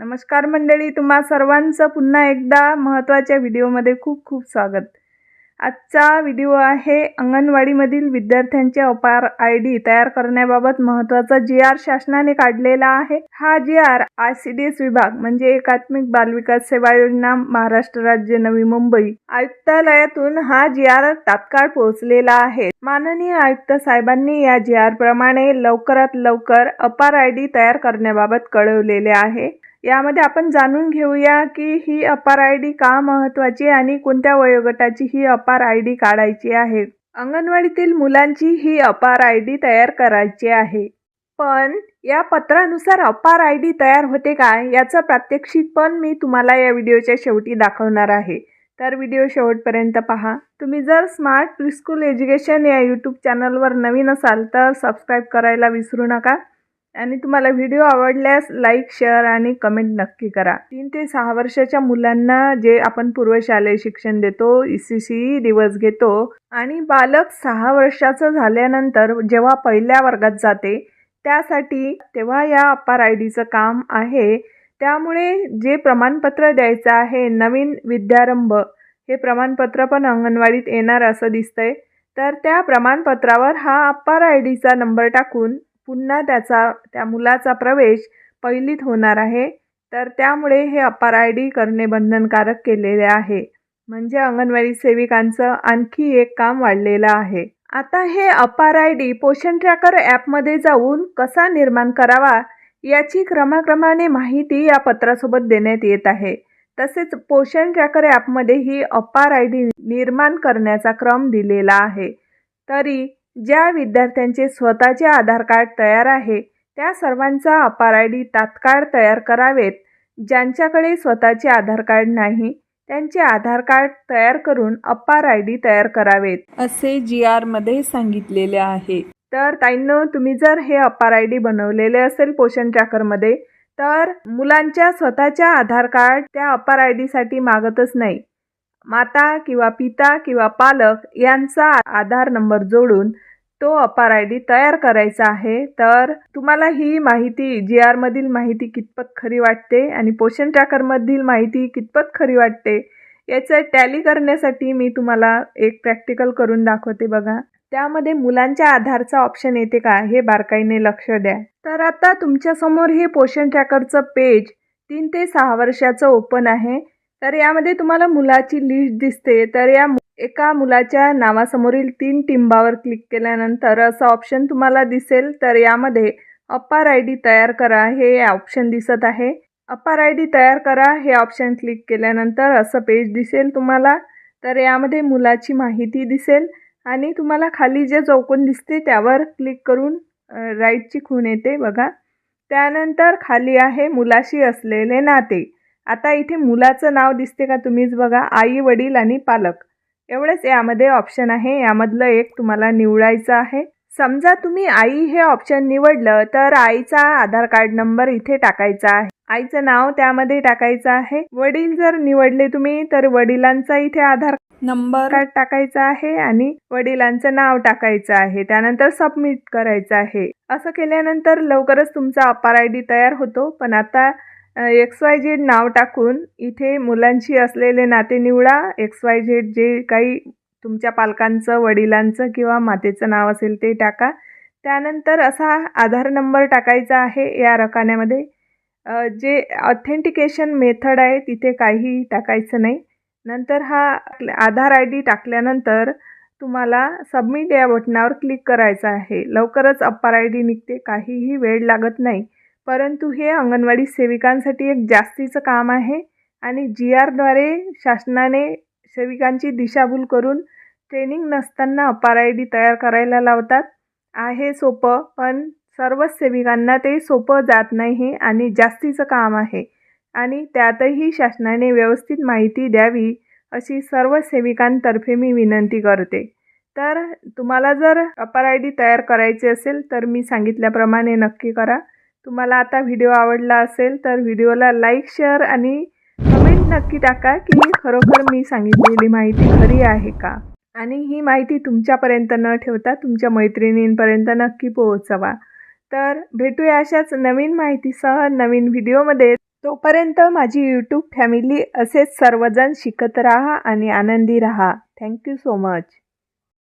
नमस्कार मंडळी तुम्हा सर्वांचं पुन्हा एकदा महत्त्वाच्या व्हिडिओमध्ये खूप खूप स्वागत. आजचा व्हिडिओ आहे अंगणवाडीमधील विद्यार्थ्यांचे अपार आय डी तयार करण्याबाबत महत्त्वाचा जी आर शासनाने काढलेला आहे. हा G R I C D S विभाग म्हणजे एकात्मिक बालविकास सेवा योजना महाराष्ट्र राज्य नवी मुंबई आयुक्तालयातून हा जी आर तात्काळ पोहोचलेला आहे. माननीय आयुक्त साहेबांनी या जी आर प्रमाणे लवकरात लवकर अपार आय डी तयार करण्याबाबत कळवलेले आहे. यामध्ये आपण जाणून घेऊया की ही अपार आय डी का महत्त्वाची आणि कोणत्या वयोगटाची ही अपार आय डी काढायची आहे? अंगणवाडीतील मुलांची ही अपार आय डी तयार करायची आहे. पण या पत्रानुसार अपार आय डी तयार होते काय याचं प्रात्यक्षिक पण मी तुम्हाला या व्हिडिओच्या शेवटी दाखवणार आहे. तर व्हिडिओ शेवटपर्यंत पहा. तुम्ही जर स्मार्ट प्रिस्कूल एज्युकेशन या यूट्यूब चॅनलवर नवीन असाल तर सबस्क्राईब करायला विसरू नका. आणि तुम्हाला व्हिडिओ आवडल्यास लाईक शेअर आणि कमेंट नक्की करा. तीन ते सहा वर्षाच्या मुलांना जे आपण पूर्वशालेय शिक्षण देतो ई सी सी दिवस घेतो आणि बालक सहा वर्षाचं झाल्यानंतर जेव्हा पहिल्या वर्गात जाते त्यासाठी तेव्हा या अपार आय डीचं काम आहे. त्यामुळे जे प्रमाणपत्र द्यायचं आहे नवीन विद्यारंभ हे प्रमाणपत्र पण अंगणवाडीत येणार असं दिसतंय. तर त्या प्रमाणपत्रावर हा अप्पार आय डीचा नंबर टाकून पुन्हा त्याचा त्या मुलाचा प्रवेश पहिलीत होणार आहे. तर त्यामुळे हे अपार आय डी करणे बंधनकारक केलेले आहे. म्हणजे अंगणवाडी सेविकांचं आणखी एक काम वाढलेलं आहे. आता हे अपार आय डी पोषण ट्रॅकर ॲपमध्ये जाऊन कसा निर्माण करावा याची क्रमाक्रमाने माहिती या पत्रासोबत देण्यात येत आहे. तसेच पोषण ट्रॅकर ॲपमध्ये ही अपार आय डी निर्माण करण्याचा क्रम दिलेला आहे. तरी ज्या विद्यार्थ्यांचे स्वतःचे आधार कार्ड तयार आहे त्या सर्वांचा अपार आय डी तात्काळ तयार करावेत. ज्यांच्याकडे स्वतःचे आधार कार्ड नाही त्यांचे आधार कार्ड तयार करून अपार आय डी तयार करावेत. असे जी आरमध्ये सांगितलेले आहे. तर ताईंनो तुम्ही जर हे अपार आय डी बनवलेले असेल पोषण ट्रॅकरमध्ये तर मुलांच्या स्वतःच्या आधार कार्ड त्या अपार आय डीसाठी मागतच नाही. माता किंवा पिता किंवा पालक यांचा आधार नंबर जोडून तो अपार आय डी तयार करायचा आहे. तर तुम्हाला ही माहिती जी आरमधील माहिती कितपत खरी वाटते आणि पोषण ट्रॅकरमधील माहिती कितपत खरी वाटते याचं टॅली करण्यासाठी मी तुम्हाला एक प्रॅक्टिकल करून दाखवते बघा. त्यामध्ये मुलांच्या आधारचा ऑप्शन येते का हे बारकाईने लक्ष द्या. तर आता तुमच्यासमोर हे पोषण ट्रॅकरचं पेज तीन ते सहा वर्षाचं ओपन आहे. तर यामध्ये तुम्हाला मुलाची लिस्ट दिसते. तर या एका मुलाच्या नावासमोरील तीन टिंबावर क्लिक केल्यानंतर असं ऑप्शन तुम्हाला दिसेल. तर यामध्ये अपार आय डी तयार करा हे ऑप्शन दिसत आहे. अपार आय डी तयार करा हे ऑप्शन क्लिक केल्यानंतर असं पेज दिसेल तुम्हाला. तर यामध्ये मुलाची माहिती दिसेल आणि तुम्हाला खाली जे चौकोन दिसते त्यावर क्लिक करून राईटची खूण येते बघा. त्यानंतर खाली आहे मुलाशी असलेले नाते. आता इथे मुलाचं नाव दिसते का तुम्हीच बघा आई वडील आणि पालक. एवढंच यामध्ये ऑप्शन आहे. यामधलं एक तुम्हाला निवडायचं आहे. समजा तुम्ही आई हे ऑप्शन निवडलं तर आईचा आधार कार्ड नंबर इथे टाकायचा आहे. आईचं नाव त्यामध्ये टाकायचं आहे. वडील जर निवडले तुम्ही तर वडिलांचा इथे आधार नंबर कार्ड टाकायचा आहे आणि वडिलांचं नाव टाकायचं आहे. त्यानंतर सबमिट करायचं आहे. असं केल्यानंतर लवकरच तुमचा अपार आय डी तयार होतो. पण आता एक्स वाय झेड नाव टाकून इथे मुलांशी असलेले नाते निवडा. एक्स वाय झेड जे काही तुमच्या पालकांचं वडिलांचं किंवा मातेचं नाव असेल ते टाका. त्यानंतर असा आधार नंबर टाकायचा आहे या रकान्यामध्ये. जे ऑथेंटिकेशन मेथड आहे तिथे काही टाकायचं नाही. नंतर हा आधार आय डी टाकल्यानंतर तुम्हाला सबमिट या बटनावर क्लिक करायचं आहे. लवकरच अप्पार आय डी निघते. काहीही वेळ लागत नाही. परंतु हे अंगणवाडी सेविकांसाठी एक जास्तीचं काम आहे आणि जी आरद्वारे शासनाने सेविकांची दिशाभूल करून ट्रेनिंग नसताना अपार आय डी तयार करायला लावतात. आहे सोपं पण सर्वच सेविकांना ते सोपं जात नाही आणि जास्तीचं काम आहे आणि त्यातही शासनाने व्यवस्थित माहिती द्यावी अशी सर्व सेविकांतर्फे मी विनंती करते. तर तुम्हाला जर अपार आय डी तयार करायची असेल तर मी सांगितल्याप्रमाणे नक्की करा. तुम्हाला आता व्हिडिओ आवडला असेल तर व्हिडिओला लाईक शेअर आणि कमेंट नक्की टाका की खरोखर मी सांगितलेली माहिती खरी आहे का? आणि ही माहिती तुमच्यापर्यंत न ठेवता तुमच्या मैत्रिणींपर्यंत नक्की पोहोचवा. तर भेटूया अशाच नवीन माहितीसह नवीन व्हिडिओमध्ये तोपर्यंत माझी यूट्यूब फॅमिली असेच सर्वजण शिकत राहा आणि आनंदी राहा. Thank you so much